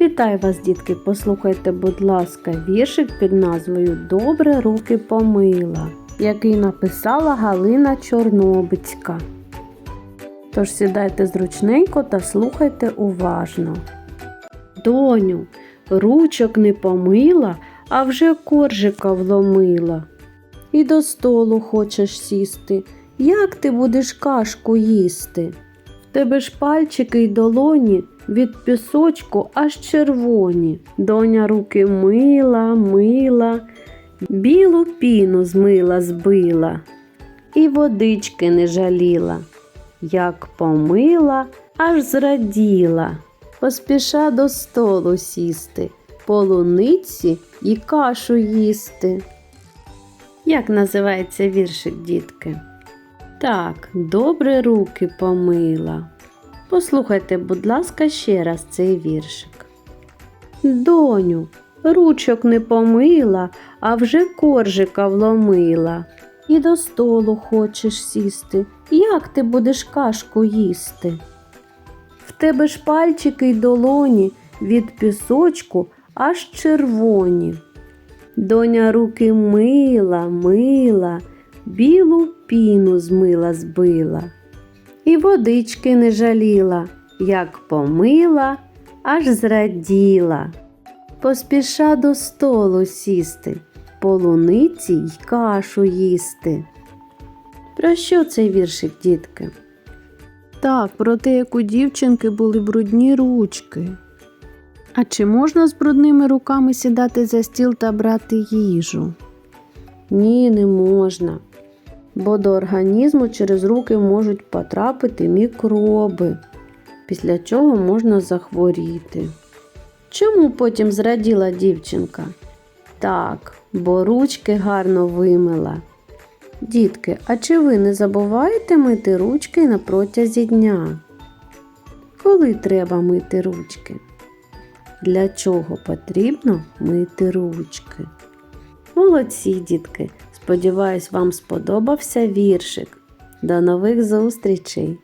Вітаю вас, дітки! Послухайте, будь ласка, віршик під назвою Добре руки помила, який написала Галина Чорнобицька. Тож сідайте зручненько та слухайте уважно. Доню, ручок не помила, а вже коржика вломила. І до столу хочеш сісти. Як ти будеш кашку їсти? Тебе ж пальчики й долоні від пісочку аж червоні. Доня руки мила, мила, білу піну змила збила, і водички не жаліла. Як помила, аж зраділа, поспіша до столу сісти, полуниці і кашу їсти. Як називається віршик, дітки? Так, добре руки помила. Послухайте, будь ласка, ще раз цей віршик. Доню, ручок не помила, а вже коржика вломила. І до столу хочеш сісти. Як ти будеш кашку їсти? В тебе ж пальчики й долоні від пісочку аж червоні. Доня руки мила, мила, білу піну змила збила. І водички не жаліла, як помила, аж зраділа. Поспіша до столу сісти, полуниці й кашу їсти. Про що цей віршик, дітки? Так, про те, як у дівчинки були брудні ручки. А чи можна з брудними руками сідати за стіл та брати їжу? Ні, не можна. Бо до організму через руки можуть потрапити мікроби, після чого можна захворіти. Чому потім зраділа дівчинка? Так, бо ручки гарно вимила. Дітки, а чи ви не забуваєте мити ручки на протязі дня? Коли треба мити ручки? Для чого потрібно мити ручки? Молодці, дітки! Сподіваюсь, вам сподобався віршик. До нових зустрічей!